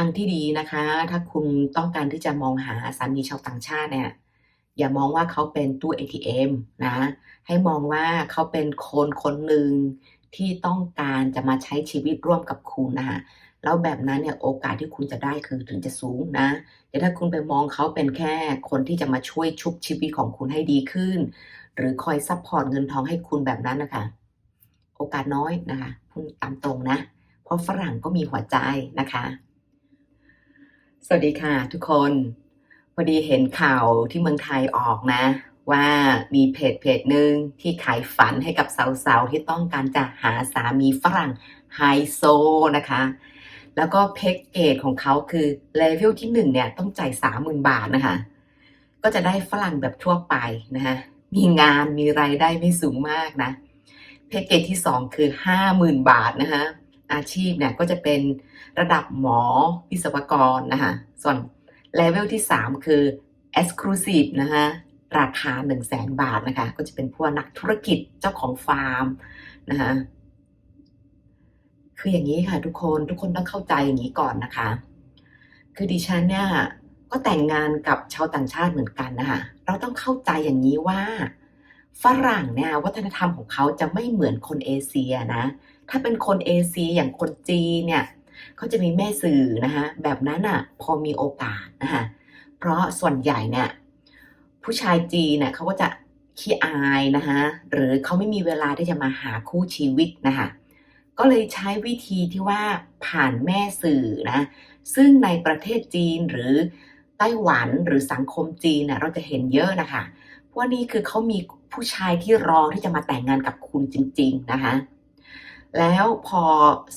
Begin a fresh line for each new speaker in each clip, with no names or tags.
างที่ดีนะคะ ถ้าคุณต้องการที่จะมองหาสามีชาวต่างชาติเนี่ยอย่ามองว่าเขาเป็นตู้ ATM นะ ให้มองว่าเขาเป็นคนคนหนึ่งที่ต้องการจะมาใช้ชีวิตร่วมกับคุณนะคะแล้วแบบนั้นเนี่ยโอกาสที่คุณจะได้คือถึงจะสูงนะแต่ถ้าคุณไปมองเขาเป็นแค่คนที่จะมาช่วยชุบชีวิตของคุณให้ดีขึ้น หรือคอยซัพพอร์ตเงินทองให้คุณแบบนั้นนะคะ โอกาสน้อยนะคะพูดตามตรงนะ เพราะฝรั่งก็มีหัวใจนะคะ สวัสดีค่ะทุกคนพอดีเห็นข่าวที่เมืองไทยออกนะ ว่ามีเพจเพจหนึ่งที่ขายฝันให้กับสาวๆที่ต้องการจะหาสามีฝรั่งไฮโซนะคะ แล้วก็แพ็กเกจของเขาคือเลเวลที่หนึ่งเนี่ยต้องจ่ายสามหมื่นบาทนะคะ ก็จะได้ฝรั่งแบบทั่วไปนะคะมีงานมีรายได้ไม่สูงมากนะแพ็กเกจที่สองคือห้าหมื่นบาทนะคะ อาชีพเนี่ยก็จะเป็นระดับหมอวิศวกรนะคะส่วนเลเวลที่สามคือ Exclusive นะคะราคา 1 0 0 0 0แสนบาทนะคะ ก็จะเป็นพวกนักธุรกิจเจ้าของฟาร์มนะคะคืออย่างนี้ค่ะทุกคนทุกคนต้องเข้าใจอย่างนี้ก่อนนะคะ คือดิฉันเนี่ยก็แต่งงานกับชาวต่างชาติเหมือนกันนะคะเราต้องเข้าใจอย่างนี้ว่า ฝรั่งเนี่ยวัฒนธรรมของเขาจะไม่เหมือนคนเอเชียนะ ถ้าเป็นคนเอเชียอย่างคนจีนเนี่ยเขาจะมีแม่สื่อนะคะแบบนั้นอะพอมีโอกาสนะคะเพราะส่วนใหญ่เนี่ยผู้ชายจีนเนี่ยเขาก็จะขี้อายนะคะหรือเขาไม่มีเวลาที่จะมาหาคู่ชีวิตนะคะก็เลยใช้วิธีที่ว่าผ่านแม่สื่อนะซึ่งในประเทศจีนหรือไต้หวันหรือสังคมจีนนะเราจะเห็นเยอะนะคะเพราะว่านี่คือเขามี ผู้ชายที่รอที่จะมาแต่งงานกับคุณจริง ๆนะคะ แล้วพอ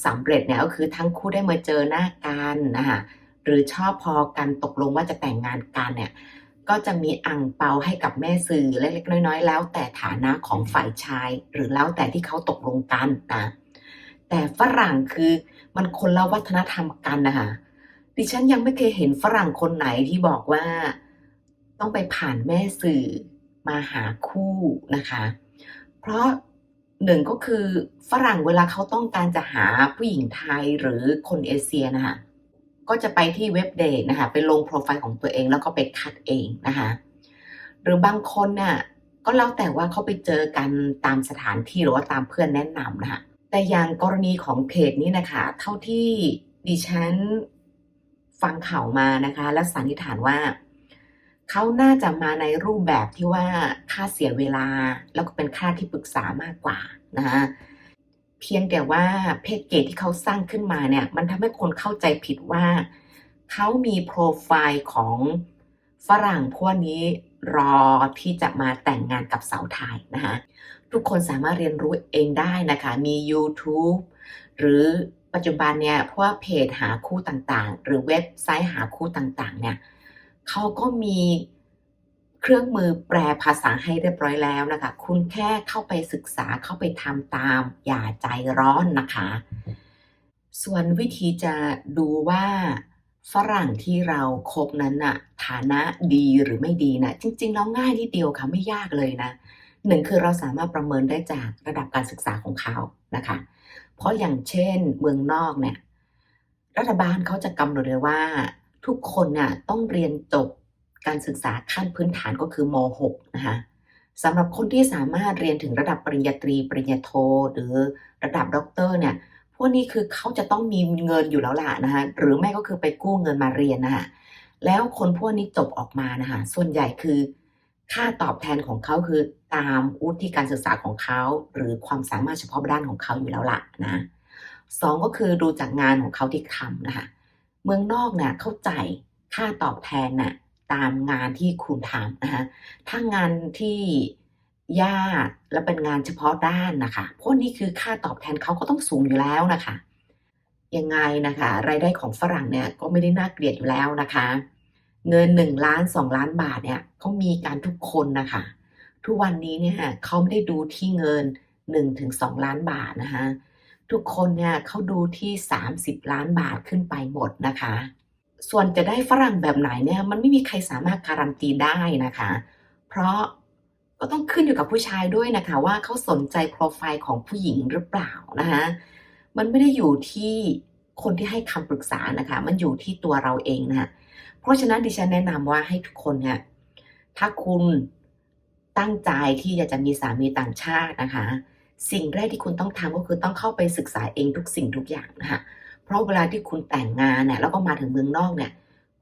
สำเร็จเนี่ยก็คือทั้งคู่ได้มาเจอหน้ากันนะคะหรือชอบพอกันตกลงว่าจะแต่งงานกันเนี่ยก็จะมีอ่างเปาให้กับแม่สื่อเล็กๆน้อยๆ แล้วแต่ฐานะของฝ่ายชาย หรือแล้วแต่ที่เขาตกลงกันนะแต่ฝรั่งคือมันคนละวัฒนธรรมกันนะคะดิฉันยังไม่เคยเห็นฝรั่งคนไหนที่บอกว่า ต้องไปผ่านแม่สื่อ มาหาคู่นะคะ เพราะหนึ่งก็คือฝรั่งเวลาเขาต้องการจะหาผู้หญิงไทยหรือคนเอเชียนะคะก็จะไปที่เว็บเดทนะคะไปลงโปรไฟล์ของตัวเองแล้วก็ไปคัดเองนะคะหรือบางคนน่ะก็แล้วแต่ว่าเขาไปเจอกันตามสถานที่หรือว่าตามเพื่อนแนะนำนะคะแต่อย่างกรณีของเพจนี้นะคะ เท่าที่ดิฉันฟังข่าวมานะคะ และสันนิษฐานว่า เขาน่าจะมาในรูปแบบที่ว่าค่าเสียเวลา แล้วก็เป็นค่าที่ปรึกษามากกว่านะคะเพียงแต่ว่าเพจเกจที่เขาสร้างขึ้นมาเนี่ย มันทำให้คนเข้าใจผิดว่า เขามีโปรไฟล์ของฝรั่งพวกนี้รอที่จะมาแต่งงานกับสาวไทยนะคะทุกคนสามารถเรียนรู้เองได้นะคะ มี YouTube หรือปัจจุบันเนี่ยพวกเพจหาคู่ต่างๆ หรือเว็บไซต์หาคู่ต่างๆ เนี่ย เขาก็มีเครื่องมือแปลภาษาให้เรียบร้อยแล้วนะคะ คุณแค่เข้าไปศึกษาเข้าไปทำตาม อย่าใจร้อนนะคะ ส่วนวิธีจะดูว่าฝรั่งที่เราคบนั้นน่ะฐานะดีหรือไม่ดีนะจริงๆแล้วง่ายนิดเดียวค่ะไม่ยากเลยนะหนึ่งคือเราสามารถประเมินได้จากระดับการศึกษาของเขานะคะ เพราะอย่างเช่นเมืองนอกเนี่ยรัฐบาลเขาจะกำหนดเลยว่า ทุกคนน่ะต้องเรียนจบการศึกษาขั้นพื้นฐานก็คือม .6 นะคะสำหรับคนที่สามารถเรียนถึงระดับปริญญาตรี ปริญญาโท หรือระดับด็อกเตอร์เนี่ย พวกนี้คือเขาจะต้องมีเงินอยู่แล้วล่ะนะคะหรือไม่ก็คือไปกู้เงินมาเรียนนะคะแล้วคนพวกนี้จบออกมานะคะส่วนใหญ่คือ ค่าตอบแทนของเขาคือตามวุฒิการศึกษาของเขา หรือความสามารถเฉพาะด้านของเขาอยู่แล้วล่ะนะสองก็คือดูจากงานของเขาที่ทำนะคะ เมืองนอกเนี่ยเข้าใจค่าตอบแทนน่ะตามงานที่คุณทำนะคะถ้างานที่ยากและเป็นงานเฉพาะด้านนะคะพวกนี้คือค่าตอบแทนเขาก็ต้องสูงอยู่แล้วนะคะยังไงนะคะ รายได้ของฝรั่งเนี่ยก็ไม่ได้น่าเกลียดอยู่แล้วนะคะ เงินหนึ่งล้านสองล้านบาทเนี่ยเขามีการทุกคนนะคะ ทุกวันนี้เนี่ยเขาไม่ได้ดูที่เงิน1นถึงสล้านบาทนะคะ ทุกคนเนี่ยเขาดูที่ 30 ล้านบาทขึ้นไปหมดนะคะ ส่วนจะได้ฝรั่งแบบไหนเนี่ยมันไม่มีใครสามารถการันตีได้นะคะ เพราะก็ต้องขึ้นอยู่กับผู้ชายด้วยนะคะว่าเขาสนใจโปรไฟล์ของผู้หญิงหรือเปล่านะคะมันไม่ได้อยู่ที่คนที่ให้คำปรึกษานะคะ มันอยู่ที่ตัวเราเองนะะเพราะฉะนั้นดิฉันแนะนำว่าให้ทุกคนเนี่ยถ้าคุณตั้งใจที่อยากจะมีสามีต่างชาตินะคะ สิ่งแรกที่คุณต้องทำก็คือต้องเข้าไปศึกษาเองทุกสิ่งทุกอย่างนะคะเพราะเวลาที่คุณแต่งงานเนี่ยแล้วก็มาถึงเมืองนอกเนี่ย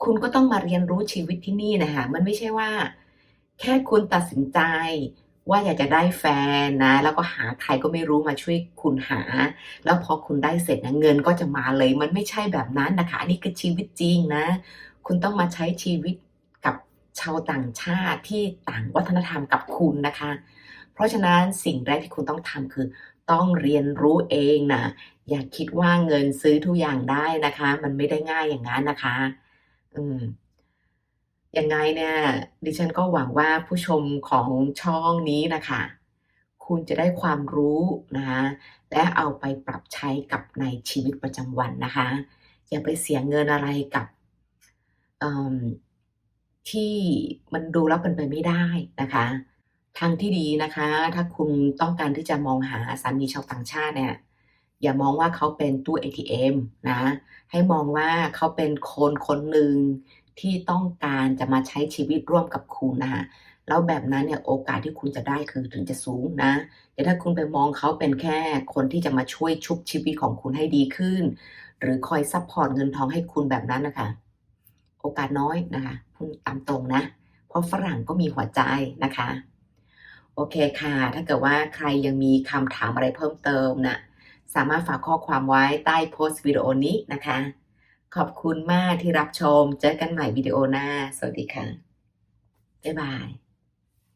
คุณก็ต้องมาเรียนรู้ชีวิตที่นี่นะคะมันไม่ใช่ว่า แค่คุณตัดสินใจว่าอยากจะได้แฟนนะ แล้วก็หาใครก็ไม่รู้มาช่วยคุณหา แล้วพอคุณได้เสร็จนะเงินก็จะมาเลย มันไม่ใช่แบบนั้นนะคะอันนี้คือชีวิตจริงนะ คุณต้องมาใช้ชีวิตกับชาวต่างชาติที่ต่างวัฒนธรรมกับคุณนะคะ เพราะฉะนั้นสิ่งแรกที่คุณต้องทำคือ ต้องเรียนรู้เองนะ อย่าคิดว่าเงินซื้อทุกอย่างได้นะคะ มันไม่ได้ง่ายอย่างนั้นนะคะ อืมยังไงเนี่ย ดิฉันก็หวังว่าผู้ชมของช่องนี้นะคะ คุณจะได้ความรู้นะคะและเอาไปปรับใช้กับในชีวิตประจำวันนะคะ อย่าไปเสียเงินอะไรกับที่มันดูแล้วเป็นไปไม่ได้นะคะ ทางที่ดีนะคะ ถ้าคุณต้องการที่จะมองหาสามีชาวต่างชาติเนี่ยอย่ามองว่าเขาเป็นตู้ ATM นะ ให้มองว่าเขาเป็นคนคนหนึ่งที่ต้องการจะมาใช้ชีวิตร่วมกับคุณนะคะแล้วแบบนั้นเนี่ยโอกาสที่คุณจะได้คือถึงจะสูงนะแต่ถ้าคุณไปมองเขาเป็นแค่คนที่จะมาช่วยชุบชีวิตของคุณให้ดีขึ้น หรือคอยซัพพอร์ตเงินทองให้คุณแบบนั้นนะคะ โอกาสน้อยนะคะพูดตามตรงนะ เพราะฝรั่งก็มีหัวใจนะคะ โอเคค่ะ ถ้าเกิดว่าใครยังมีคำถามอะไรเพิ่มเติมนะสามารถฝากข้อความไว้ใต้โพสต์วิดีโอนี้นะคะ ขอบคุณมากที่รับชม เจอกันใหม่วิดีโอหน้า สวัสดีค่ะ บ๊ายบาย